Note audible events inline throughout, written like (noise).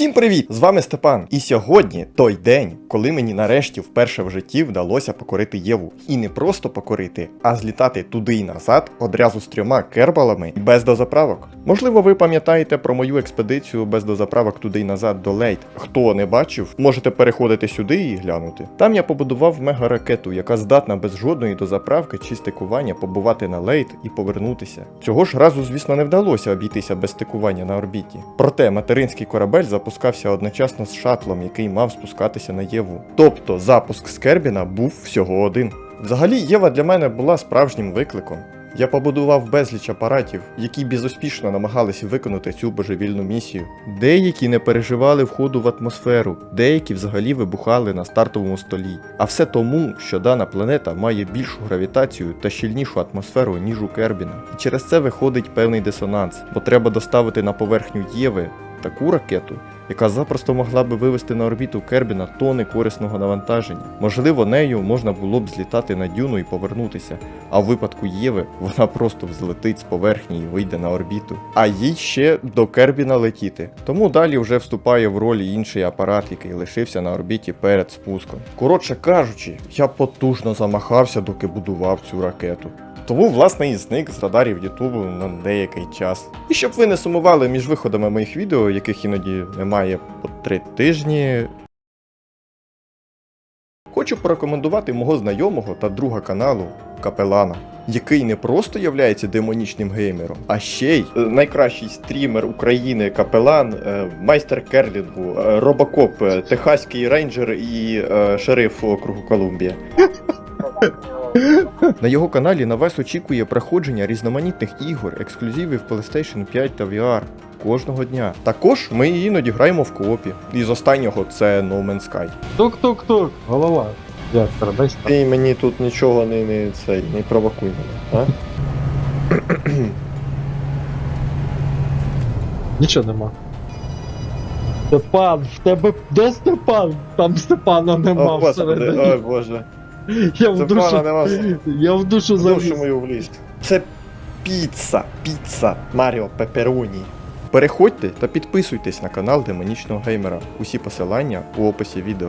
Всім привіт! З вами Степан. І сьогодні той день, коли мені нарешті вперше в житті вдалося покорити Єву. І не просто покорити, а злітати туди і назад одразу з трьома кербалами без дозаправок. Можливо, ви пам'ятаєте про мою експедицію без дозаправок туди й назад до Лейт. Хто не бачив, можете переходити сюди і глянути. Там я побудував мегаракету, яка здатна без жодної дозаправки чи стикування побувати на Лейт і повернутися. Цього ж разу, звісно, не вдалося обійтися без стикування на орбіті. Проте материнський корабель запускався одночасно з шатлом, який мав спускатися на Єву. Тобто запуск з Кербіна був всього один. Взагалі, Єва для мене була справжнім викликом. Я побудував безліч апаратів, які безуспішно намагалися виконати цю божевільну місію. Деякі не переживали входу в атмосферу, деякі взагалі вибухали на стартовому столі. А все тому, що дана планета має більшу гравітацію та щільнішу атмосферу, ніж у Кербіна. І через це виходить певний дисонанс, бо треба доставити на поверхню Єви таку ракету, яка запросто могла би вивести на орбіту Кербіна тони корисного навантаження. Можливо, нею можна було б злітати на дюну і повернутися, а в випадку Єви вона просто взлетить з поверхні і вийде на орбіту. А їй ще до Кербіна летіти. Тому далі вже вступає в роль інший апарат, який лишився на орбіті перед спуском. Коротше кажучи, я потужно замахався, доки будував цю ракету. Тому, власне, і зник з радарів Ютубу на деякий час. І щоб ви не сумували між виходами моїх відео, яких іноді немає по три тижні. Хочу порекомендувати мого знайомого та друга каналу Капелана, який не просто являється демонічним геймером, а ще й е, найкращий стрімер України Капелан, е, майстер керлінгу, е, Робокоп, Техаський рейнджер і шериф округу Колумбія. (laughs) На його каналі на вас очікує проходження різноманітних ігор, ексклюзивів PlayStation 5 та VR кожного дня. Також ми іноді граємо в коопі. Із останнього це No Man's Sky. Тук-тук-тук, голова. Дядька, дай став. Ти мені тут нічого не, не, цей, не провокуй мене, а? (clears throat) Нічого нема. Степан, в тебе де Степан? Там Степана нема О, господи, всередині. ой боже. Я в душу, я в душу Душу заліз. мою вліз. Це піца, піца Маріо Пепероні. Переходьте та підписуйтесь на канал Демонічного Геймера. Усі посилання у описі відео.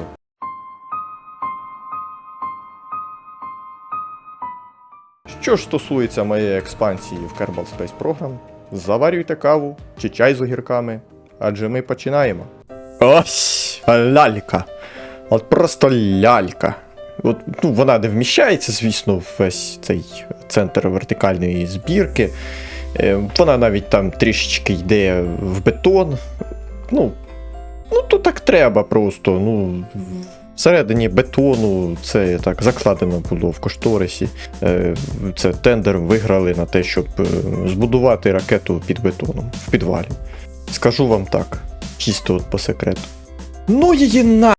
Що ж стосується моєї експансії в Kerbal Space Program, заварюйте каву чи чай з огірками, адже ми починаємо. Ось лялька. От просто лялька. От, ну, вона не вміщається, звісно, в весь цей центр вертикальної збірки. Е, вона навіть там трішечки йде в бетон. Ну, ну то так треба просто. Ну, всередині бетону це так закладено було в кошторисі. Е, Це тендер виграли на те, щоб е, збудувати ракету під бетоном в підвалі. Скажу вам так, чисто от по секрету. Ну її на.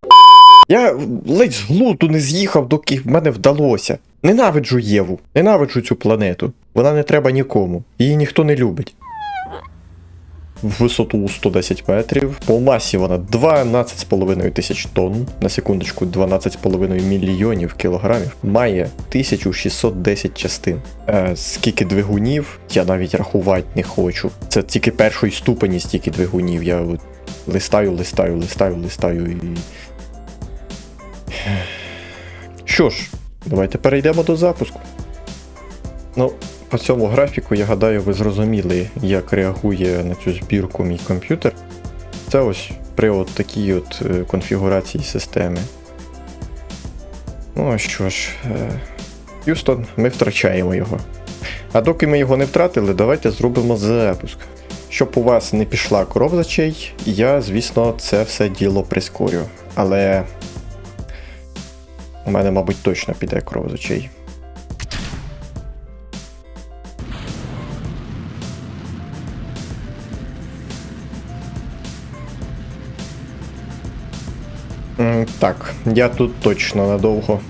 Я ледь з глузду не з'їхав, доки в мене вдалося. Ненавиджу Єву, ненавиджу цю планету. Вона не треба нікому. Її ніхто не любить. В висоту 110 метрів. По масі вона 12,5 тисяч тонн, на секундочку, 12,5 мільйонів кілограмів. Має 1610 частин. Е, скільки двигунів, я навіть рахувати не хочу. Це тільки першої ступені стільки двигунів. Я от листаю, листаю, листаю, листаю і. Що ж, давайте перейдемо до запуску. Ну, по цьому графіку, я гадаю, ви зрозуміли, як реагує на цю збірку мій комп'ютер. Це ось при от такій от е, конфігурації системи. Ну що ж, е, Х'юстон, ми втрачаємо його. А доки ми його не втратили, давайте зробимо запуск. Щоб у вас не пішла кров з очей, я, звісно, це все діло прискорю. Але у мене, мабуть, точно піде кров з очей. Так, я тут точно надовго.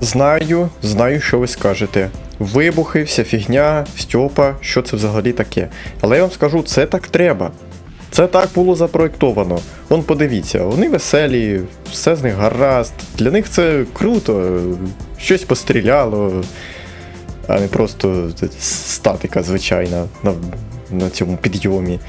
Знаю, знаю, що ви скажете. Вибухи, вся фігня, Стьопа, що це взагалі таке. Але я вам скажу, це так треба. Це так було запроєктовано. Вон подивіться, вони веселі, все з них гаразд. Для них це круто, щось постріляло, а не просто статика звичайна на, на цьому підйомі.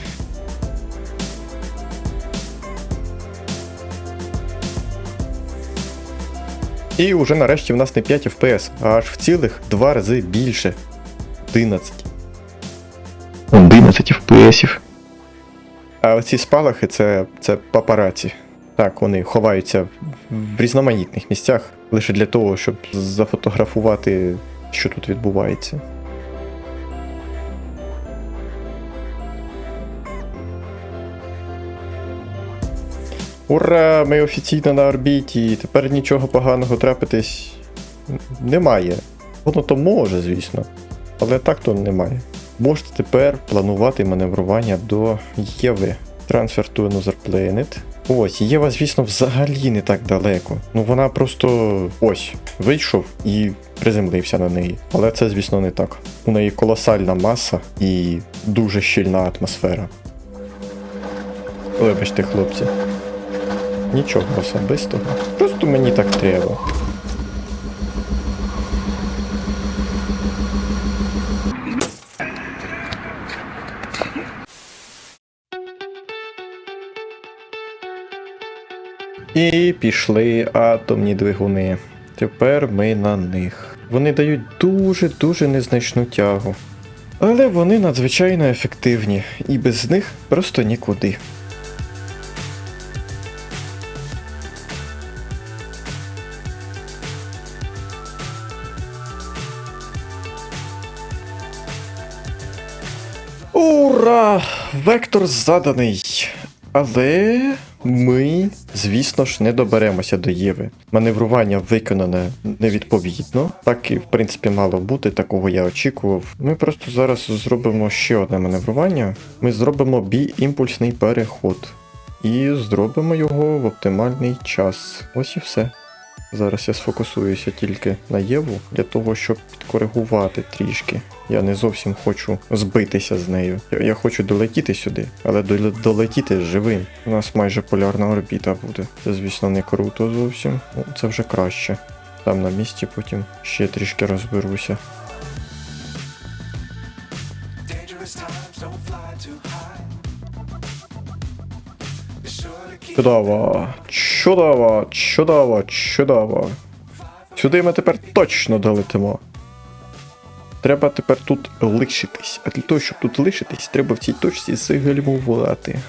І уже нарешті в нас не 5 FPS, а аж в цілих два рази більше. 11. 11 FPS. А оці спалахи це, це папараці. Так, вони ховаються в різноманітних місцях лише для того, щоб зафотографувати, що тут відбувається. Ура! Ми офіційно на орбіті. Тепер нічого поганого трапитись немає. Воно то може, звісно. Але так то немає. Можете тепер планувати маневрування до Єви. Transfer to another planet. Ось, Єва, звісно, взагалі не так далеко. Ну вона просто ось вийшов і приземлився на неї. Але це, звісно, не так. У неї колосальна маса і дуже щільна атмосфера. Вибачте, хлопці. Нічого особистого. Просто мені так треба. І пішли атомні двигуни. Тепер ми на них. Вони дають дуже-дуже незначну тягу. Але вони надзвичайно ефективні, і без них просто нікуди. Ура! Вектор заданий. Але ми, звісно ж, не доберемося до Єви. Маневрування виконане невідповідно. Так і в принципі мало бути, такого я очікував. Ми просто зараз зробимо ще одне маневрування. Ми зробимо бій імпульсний переход. І зробимо його в оптимальний час. Ось і все. Зараз я сфокусуюся тільки на Єву для того, щоб підкоригувати трішки. Я не зовсім хочу збитися з нею. Я, хочу долетіти сюди, але доле- долетіти живим. У нас майже полярна орбіта буде. Це, звісно, не круто зовсім. Ну, це вже краще. Там на місці потім ще трішки розберуся. Чудово, чудово, чудово, чудово. Сюди ми тепер точно долетимо. Треба тепер тут лишитись. А для того, щоб тут лишитись, треба в цій точці загальмувати.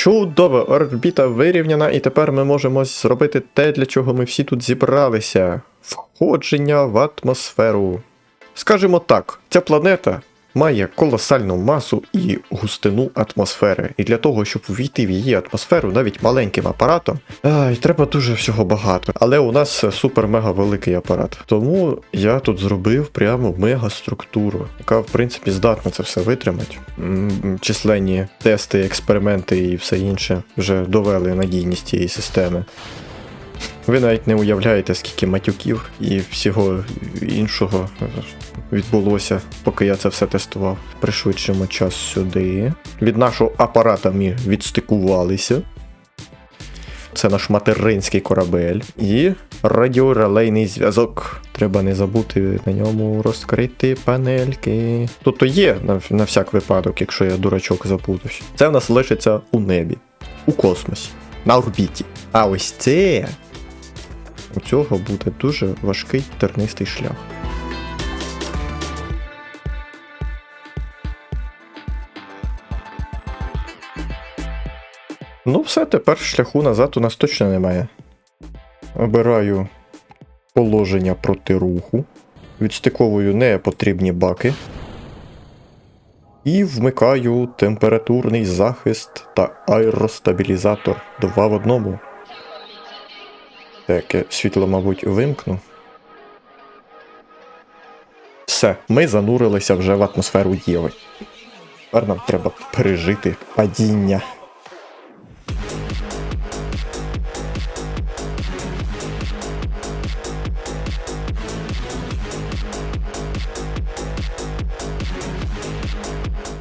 Чудово, орбіта вирівняна, і тепер ми можемо зробити те, для чого ми всі тут зібралися: входження в атмосферу. Скажімо так, ця планета має колосальну масу і густину атмосфери. І для того, щоб увійти в її атмосферу навіть маленьким апаратом, ай, треба дуже всього багато. Але у нас супер-мега великий апарат. Тому я тут зробив прямо мегаструктуру, яка в принципі здатна це все витримати. Численні тести, експерименти і все інше вже довели надійність цієї системи. Ви навіть не уявляєте, скільки матюків і всього іншого відбулося, поки я це все тестував. Пришвидшимо час сюди. Від нашого апарата ми відстикувалися. Це наш материнський корабель. І радіорелейний зв'язок. Треба не забути на ньому розкрити панельки. Тобто є на, на всяк випадок, якщо я дурачок забудусь. Це в нас лишиться у небі, у космосі, на орбіті. А ось це у цього буде дуже важкий тернистий шлях. Ну, все, тепер шляху назад у нас точно немає. Обираю положення проти руху. Відстиковую непотрібні баки. І вмикаю температурний захист та аеростабілізатор 2 в одному. Так, світло, мабуть, вимкну. Все, ми занурилися вже в атмосферу Єви. Тепер нам треба пережити падіння.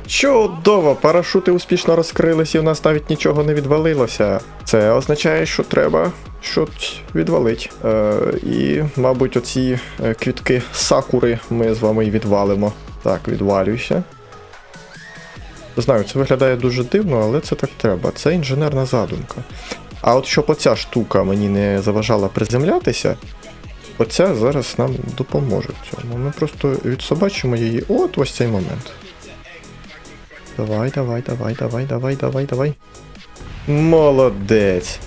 Чудово, парашути успішно розкрились і в нас навіть нічого не відвалилося. Це означає, що треба щось відвалить. Е, і, мабуть, оці е, квітки сакури ми з вами і відвалимо. Так, відвалюйся. Знаю, це виглядає дуже дивно, але це так треба. Це інженерна задумка. А от щоб оця штука мені не заважала приземлятися, оця зараз нам допоможе в цьому. Ми просто відсобачимо її. От ось цей момент. Давай, давай, давай, давай, давай, давай, давай. Молодець.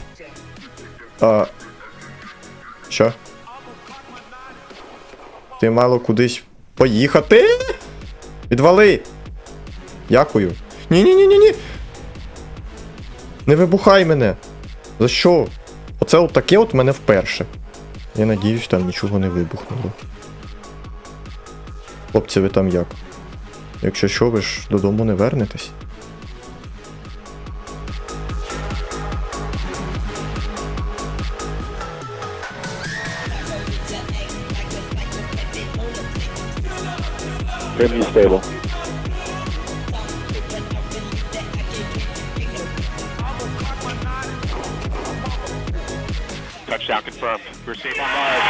А. Що? Ти мало кудись поїхати? Відвали! Дякую. Ні-ні-ні-ні-ні. Не вибухай мене. За що? Оце от таке от мене вперше. Я надіюсь, там нічого не вибухнуло. Хлопці, ви там як? Якщо що, ви ж додому не вернетесь. Grimly stable. Touchdown confirmed. We're safe on Mars.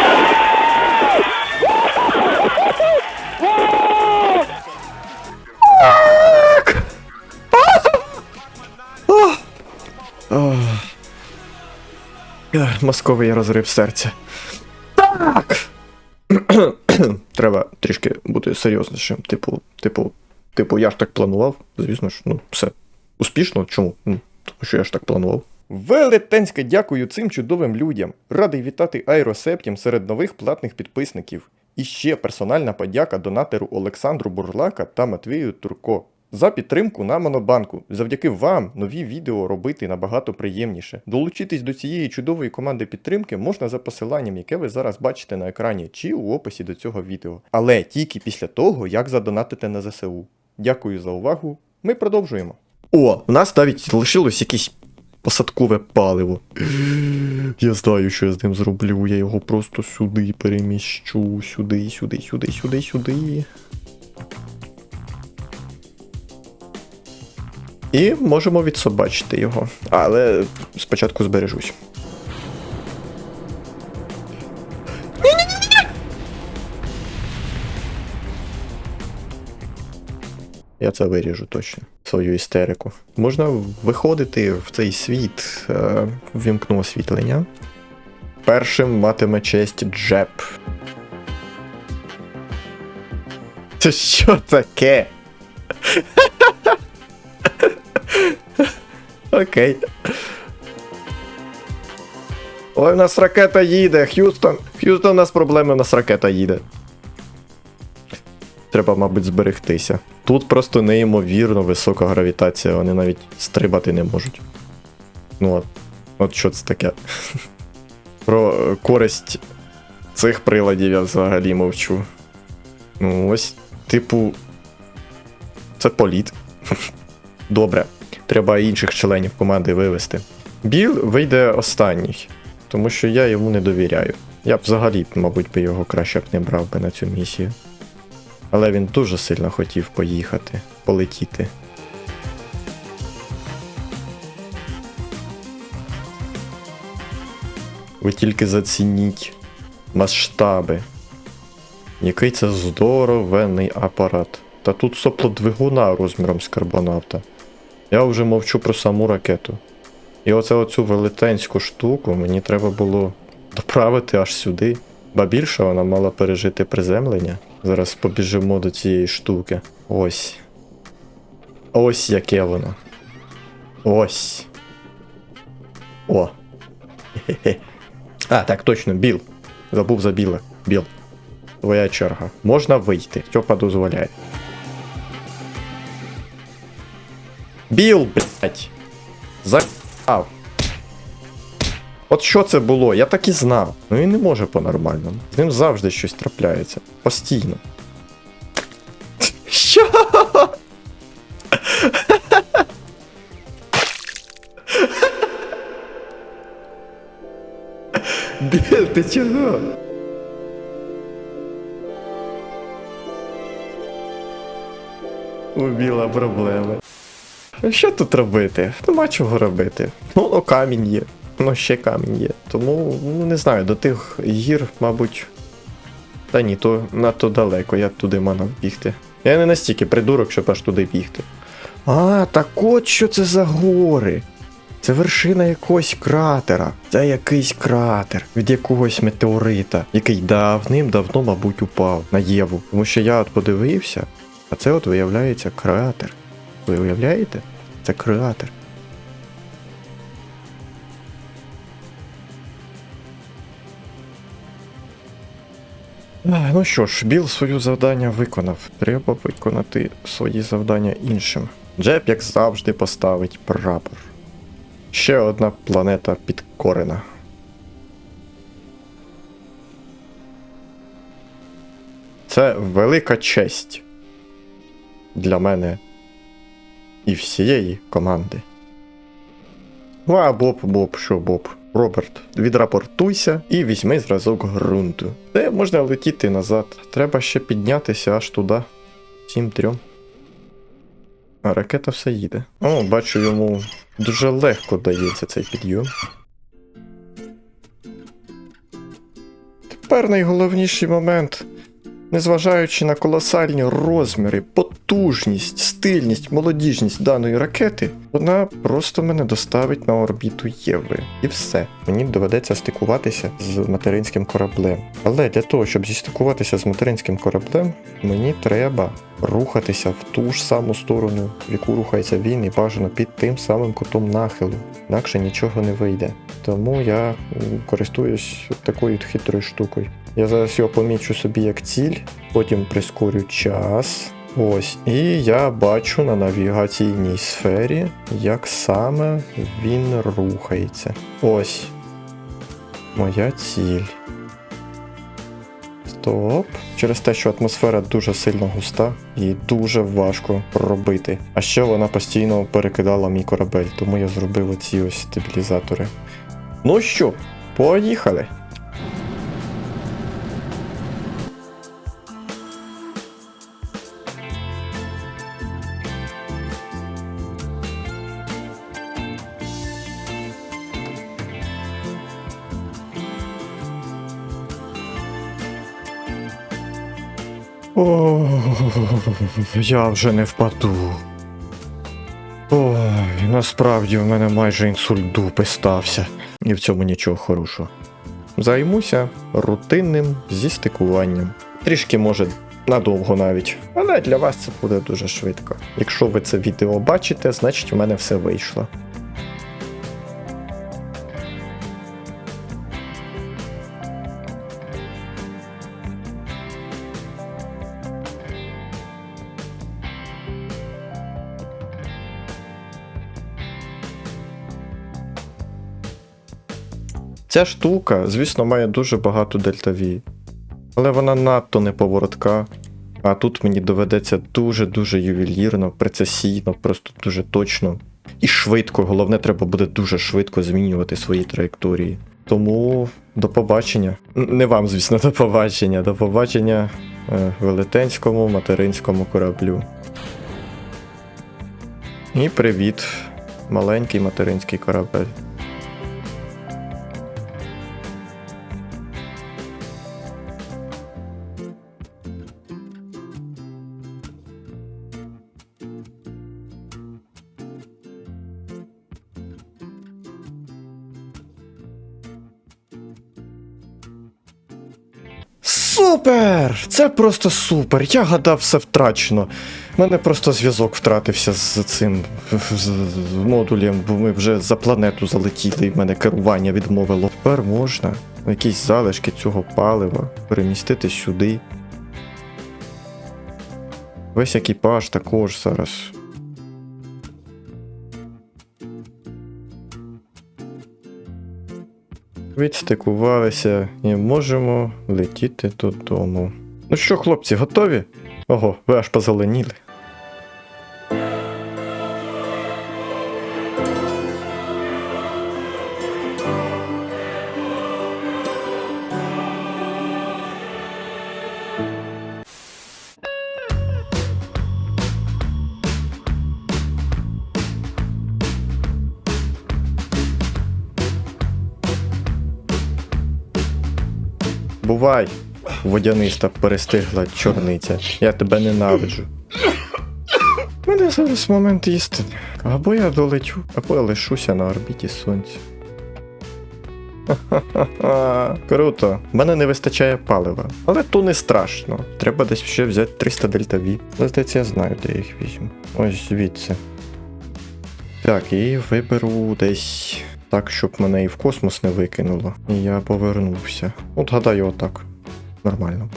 Ех, Мозковий розрив серця. (clears throat) Треба трішки бути серйознішим. Типу, типу, типу, я ж так планував. Звісно ж, ну, все успішно. Чому? Ну, тому що я ж так планував. Велетенське дякую цим чудовим людям. Радий вітати Аеросептім серед нових платних підписників. І ще персональна подяка донатеру Олександру Бурлака та Матвію Турко. За підтримку на Монобанку. Завдяки вам нові відео робити набагато приємніше. Долучитись до цієї чудової команди підтримки можна за посиланням, яке ви зараз бачите на екрані, чи у описі до цього відео. Але тільки після того, як задонатите на ЗСУ. Дякую за увагу. Ми продовжуємо. О, у нас навіть лишилось якесь посадкове паливо. (gasps) Я знаю, що я з ним зроблю. Я його просто сюди переміщу. Сюди, сюди, сюди, сюди, сюди. І можемо відсобачити його. Але спочатку збережусь. Я це виріжу точно. Свою істерику. Можна виходити в цей світ, е, ввімкну освітлення. Першим матиме честь Джеб. Це що таке? Окей. Ой, у нас ракета їде. Х'юстон. Х'юстон, у нас проблеми, у нас ракета їде. Треба, мабуть, зберегтися. Тут просто неймовірно висока гравітація, вони навіть стрибати не можуть. Ну от, от що це таке. (laughs) Про користь цих приладів я взагалі мовчу. Ну, ось, типу. Це політ. (laughs) Добре. Треба інших членів команди вивести. Біл вийде останній, тому що я йому не довіряю. Я б взагалі, мабуть, би його краще б не брав би на цю місію. Але він дуже сильно хотів поїхати, полетіти. Ви тільки зацініть масштаби. Який це здоровенний апарат. Та тут сопло двигуна розміром з карбонавта. Я вже мовчу про саму ракету. І оце оцю велетенську штуку мені треба було доправити аж сюди. Ба більше вона мала пережити приземлення. Зараз побіжимо до цієї штуки. Ось. Ось яке воно. Ось. О. Хе-хе. (laughs) А, так точно, Біл. Забув за Біла. Біл. Твоя черга. Можна вийти. Стьопа дозволяє. Біл, блять. Заїбав. От що це було? Я так і знав. Ну він не може по-нормальному. З ним завжди щось трапляється. Постійно. (laughs) Що? Біл, ти чого? У Біла проблеми. Що тут робити? Нема чого робити. Ну, ну камінь є. Ну, ще камінь є. Тому, ну не знаю, до тих гір, мабуть. Та ні, то надто далеко, як туди мана бігти. Я не настільки придурок, щоб аж туди бігти. А, так от що це за гори. Це вершина якогось кратера. Це якийсь кратер від якогось метеорита, який давним-давно, мабуть, упав на Єву. Тому що я от подивився, а це от виявляється кратер. Ви уявляєте? Це кратер. Ах, Ну що ж, Біл своє завдання виконав. Треба виконати свої завдання іншим. Джеб, як завжди, поставить прапор. Ще одна планета підкорена. Це велика честь для мене і всієї команди. Ну а Боб, Боб, що Боб? Роберт, відрапортуйся і візьми зразок ґрунту. Де можна летіти назад. Треба ще піднятися аж туди. Всім трьом. А ракета все їде. О, бачу, йому дуже легко дається цей підйом. Тепер найголовніший момент. Незважаючи на колосальні розміри, потужність, стильність, молодіжність даної ракети, вона просто мене доставить на орбіту Єви. І все. Мені доведеться стикуватися з материнським кораблем. Але для того, щоб зістикуватися з материнським кораблем, мені треба рухатися в ту ж саму сторону, в яку рухається він, і бажано під тим самим кутом нахилу. Інакше нічого не вийде. Тому я користуюсь такою хитрою штукою. Я зараз його помічу собі як ціль, потім прискорю час. Ось, і я бачу на навігаційній сфері, як саме він рухається. Ось. Моя ціль. Стоп. Через те, що атмосфера дуже сильно густа і дуже важко робити. А ще вона постійно перекидала мій корабель, тому я зробив оці ось стабілізатори. Ну що, поїхали! О, я вже не впаду. Ой, насправді в мене майже інсульт дупи стався. І в цьому нічого хорошого. Займуся рутинним зістикуванням. Трішки може надовго навіть. Але для вас це буде дуже швидко. Якщо ви це відео бачите, значить в мене все вийшло. Ця штука, звісно, має дуже багато дельтаві. Але вона надто неповоротка. А тут мені доведеться дуже-дуже ювелірно, прецесійно, просто дуже точно. І швидко, головне, треба буде дуже швидко змінювати свої траєкторії. Тому до побачення. Не вам, звісно, до побачення. До побачення е, велетенському материнському кораблю. І привіт, маленький материнський корабель. Супер! Це просто супер. Я гадав, все втрачено. У мене просто зв'язок втратився з цим з, модулем, бо ми вже за планету залетіли, і в мене керування відмовило. Тепер можна якісь залишки цього палива перемістити сюди. Весь екіпаж також зараз. Відстикувалися і можемо летіти додому. Ну що, хлопці, готові? Ого, ви аж позеленіли. Бувай, водяниста перестигла чорниця. Я тебе ненавиджу. У мене зараз момент істини. Або я долечу, або я лишуся на орбіті сонця. Круто. В мене не вистачає палива. Але то не страшно. Треба десь ще взяти 300 дельта V. Але здається, я знаю, де я їх візьму. Ось звідси. Так, і виберу десь так, щоб мене і в космос не викинуло. І я повернувся. От гадаю, отак. Нормально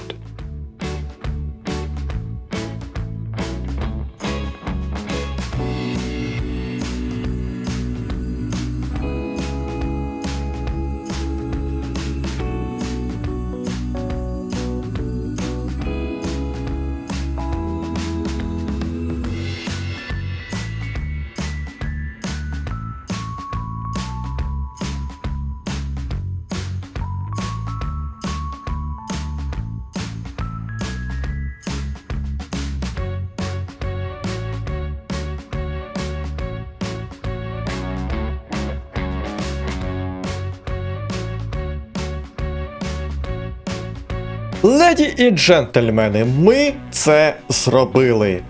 Леді і джентльмени, ми це зробили.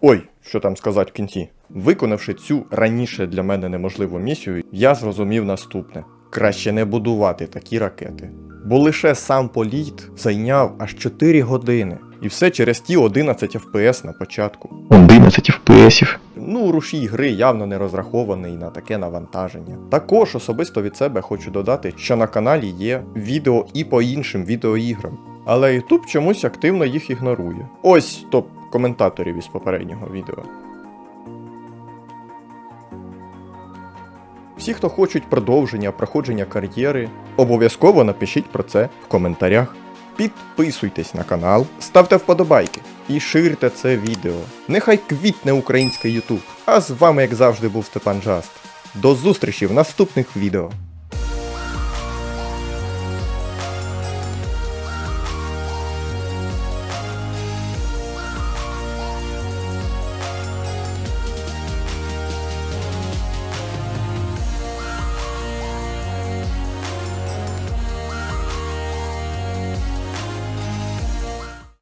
Ой, що там сказати в кінці. Виконавши цю раніше для мене неможливу місію, я зрозумів наступне: краще не будувати такі ракети. Бо лише сам політ зайняв аж 4 години. І все через ті 11 FPS на початку. 11 FPS. Ну, рушій гри явно не розрахований на таке навантаження. Також особисто від себе хочу додати, що на каналі є відео і по іншим відеоіграм. Але YouTube чомусь активно їх ігнорує. Ось топ коментаторів із попереднього відео. Всі, хто хочуть продовження проходження кар'єри, обов'язково напишіть про це в коментарях. Підписуйтесь на канал, ставте вподобайки і ширте це відео. Нехай квітне український Ютуб. А з вами, як завжди, був Степан Джаст. До зустрічі в наступних відео.